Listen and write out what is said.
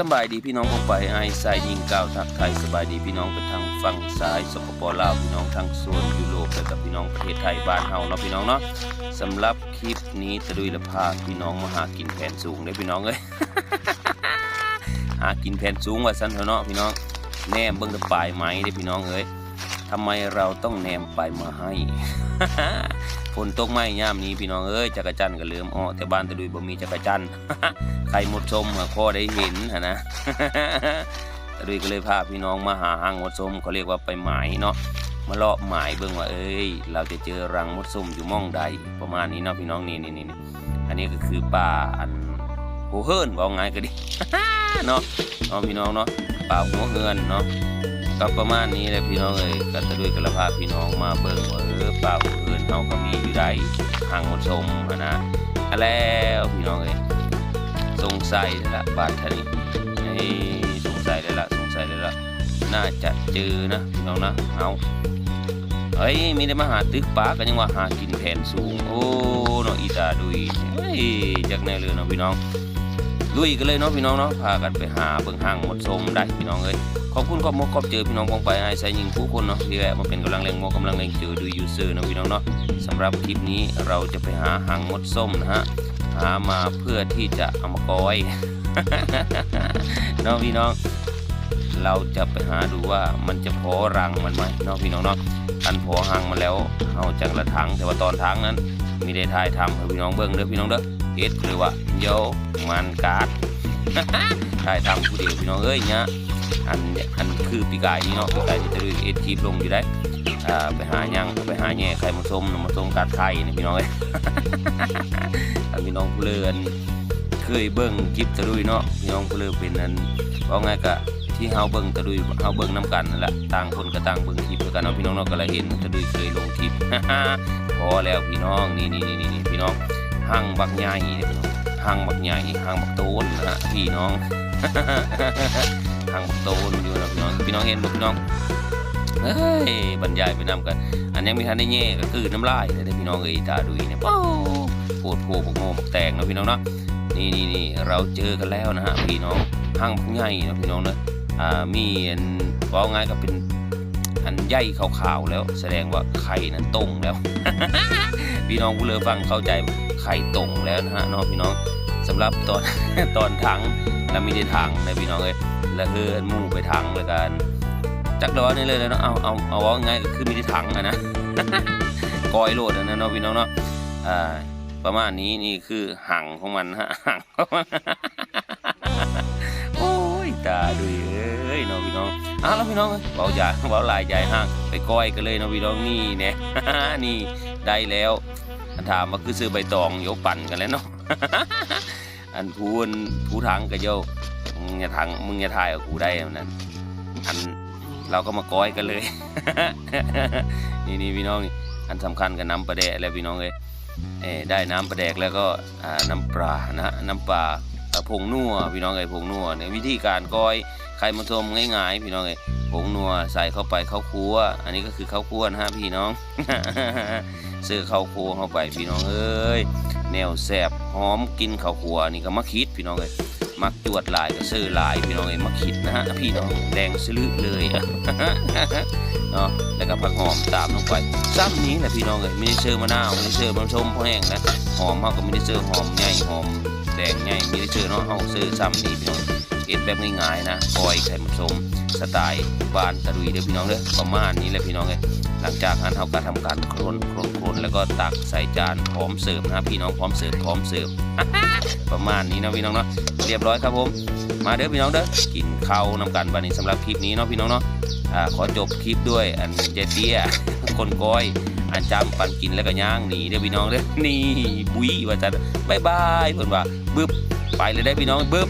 สบายดีพี่น้องผมไปไอสายยิงก้าวทักไทยสบายดีพี่น้องไปทางฝั่งซ้ายสปปลาวพี่น้องทางโซนยุโรปและกับพี่น้องประเทศไทยบ้านเฮาเนาะพี่น้องเนาะสำหรับคลิปนี้ตะดุยละพาพี่น้องมาหากินแผนสูงได้พี่น้องเอ้ยหากินแผนสูงว่าซั่นเถอะเนาะพี่น้องแนมเบิ่งตะปลายไหมได้พี่น้องเอ้ยทำไมเราต้องแนมปลายมาให้ ฝนตกไหมย่ามนี้พี่น้องเอ้ยจักรจันทร์ก็เหลือมอ้อแต่บ้านตะดุยบ่มีจักรจันทร์ใครหมดชมหาพ่อได้เห็นนะตะดุยก็เลยพาพี่น้องมาหาหางมดส้มเขาเรียกว่าไปหมายเนาะมาเลาะหมายเบิ่งว่าเอ้ย เราจะเจอรังมดส้มอยู่ม่องใดประมาณนี้เนาะพี่น้องนี่นี่นี่อันนี้ก็คือป่าอันโหเฮิร์นว่าไงก็ดีเนาะเนาะพี่น้องเนาะป่าหัวเฮือนเนาะ ก็ประมาณนี้แหละพี่น้องเอ้ยก็ตะดุยก็เลยพาพี่น้องมาเบิ่งว่าเออป่าหัวเฮือนเฮาก็มีอยู่ได้หางมดสมนะอะแล้วพี่น้องเอ้ยสงสัยเลยละบาทเท่านี้นี่สงสัยเลยละสงสัยเลยละน่าจะเจอนะพี่น้องนะเอาเฮ้ยมีได้มาหาตึกปลากันยังว่าหากินแผนสูง โอ้เนาะอีตาดุยเฮ้ยจากแนเลยเนาะพี่น้องดุยกันเลยเนาะพี่น้องเนาะพากันไปหาเบิ่งห้างหมดสมได้พี่น้องเอ้ย ขอบคุณขอบมกขอบเจอพี่น้องกองไปไอ้ส่ยิงผู้คนเนาะที่แวะมาเป็นกำลังแรงมกกำลังแรงเจอดูยูเซอร์นะพี่น้องเนาะสำหรับคลิปนี้เราจะไปหาหางมดส้มนะฮะหามาเพื่อที่จะเอามากอยน้องพี่น้อง เราจะไปหาดูว่ามันจะพอรังมันไหมน้องพี่น้องเนาะอันพอหังมาแล้วเอาจากละถังแต่ว่าตอนถังนั้น มีได้ทายทำให้พี่น้องเบิ้งเด้อพี่น้องเด้อเอ็ดหรือว่าโยมันการ์ดทายทำผู้เดียวพี่น้องเอ้ยเนี่ย อันอันคือปีกายนี่เนาะปีกายที่จะดูเอ็ดคลิปลงอยู่ได้อ่าไปหายังไปหาแง่ไข่มาส้มมาส้มกัดไข่นี่พี่น้องเอ้ยถ้าพี่น้องผู้เลือนเคยเบิ่งคลิปตะลุยเนาะพี่น้องผู้เลือเป็นอันว่าไงกะที่เฮาเบิ่งตะลุยเฮาเบิ่งนํกันนั่นแหละต่างคนก็ต่างเบิ่งคลิปด้วยกันเนาะพี่น้องเนาะก็เลยเห็นตะลุยเคยลงคลิปพอแล้วพี่น้องนี่นี่นี่นี่พี่น้องหั่งบักใหญ่นี่พี่น้องหั่งบักใหญ่หั่งบักโตนนะพี่น้อง หั่งบักโตนอยู่นะพี่น้องพี่น้องเห็นบ่พี่น้องเฮ้ยบรรยายไปนํกัน อันยังไม่ทันได้แย่ก็คือน้ำลายเลยเด้พี่น้องเอ้ยตาดุยเนี่ยป้าโคตรโผล่พวกโง่พวกแตงนะพี่น้องเนาะนี่นี่นี่เราเจอกันแล้วนะฮะพี่น้องห้างพวกใหญ่นะพี่น้องเนาะอ่ามีอันว่าง่ายก็เป็นอันใหญ่ขาวๆแล้ว แสดงว่าไข่นั้นตรงแล้ว พี่น้องผู้เลือฟังเข้าใจไข่ตรงแล้วนะฮะเนาะพี่น้องสำหรับตอนตอนถัง แล้วมีในถังนะพี่น้องเอ้ยแล้วคืออันมู่ไปถังเลยกันจักรดอนี่เลยเนาะเอาเอาเอาว่าไงก็คือมีที่ถังอะนะกอยโหลดนะเนาะพี่น้องเนาะอ่าประมาณนี้นี่คือหังของมันฮะหังของมันโอ้ยตาดุยเอ้ยเนาะพี่น้องอ้าวแล้วพี่น้องเบาใหญ่เบาลายใหญ่ห้างไปก้อยกันเลยเนาะพี่น้องนี่เนี่ยนี่ได้แล้วอันถามว่าคือซื้อใบตองโยกปั่นกันแล้วเนาะ อันพูนผู้ถังกับโยกมึงอย่าถังมึงอย่าถ่ายกับกูได้นนั้นอันเราก็มาก้อยกันเลย นี่นี่พี่น้องนี่อันสำคัญกับน้ำปลาแดกแล้วพี่น้องเลยเอได้น้ำปลาแดกแล้วก็น้ำปลานะน้ำปลาผงนัวพี่น้องเอ้ยผงนัวเนี่ยวิธีการก้อยใครมาชมง่ายๆพี่น้องเอ้ยผงนัวใส่เข้าไปข้าวคั่วอันนี้ก็คือข้าวคั่วนะฮะพี่น้อง ซื้อข้าวคั่วเข้าไปพี่น้องเอ้ยแนวแซ่บหอมกินข้าวคั่วนี่ก็มาคิดพี่น้องเอ้ยมักจวดลายก็ซื้อลายพี่น้องเอ้ยมาคิดนะฮะพี่น้องแดงสลือเลยเนาะแล้วก็ผักหอมตามลงไปซ้ำนี้แหละพี่น้องเอ้ยไม่ได้เชื่อมะนาวไม่ได้เชื่อมะชมพอแห้งนะหอมเฮาก็ไม่ได้เชื่อหอมใหญ่หอมแดงใหญ่ไม่ได้เชื่อเนาะเฮาซื้อซ้ำนี้พี่น้อง เอ็ดแบบง่ายๆนะปล่อยไข่มะชมสไตล์บานตะลุยเด้อพี่น้องเด้อประมาณนี้แหละพี่น้องเอ้ยหลังจากนั้นเฮาก็ทำการโคลนโคลนโคลนแล้วก็ตักใส่จานพร้อมเสิร์ฟนะพี่น้องพร้อมเสิร์ฟพร้อมเสิร์ฟประมาณนี้นะพี่น้องเนาะเรียบร้อยครับผม มาเด้อพี่น้องเด้อกินข้าวนำกันบันนี้สำหรับคลิปนี้เนาะพี่น้องเนาะขอจบคลิปด้วยอันเจเตี้ยคนก้อย อันจำปันกินแล้วก็ย่างหนีเด้อพี่น้องเด้อนี่บุยว่าจะบายบายเพิ่นว่าบึ๊บไปเลยได้พี่น้องบึ๊บ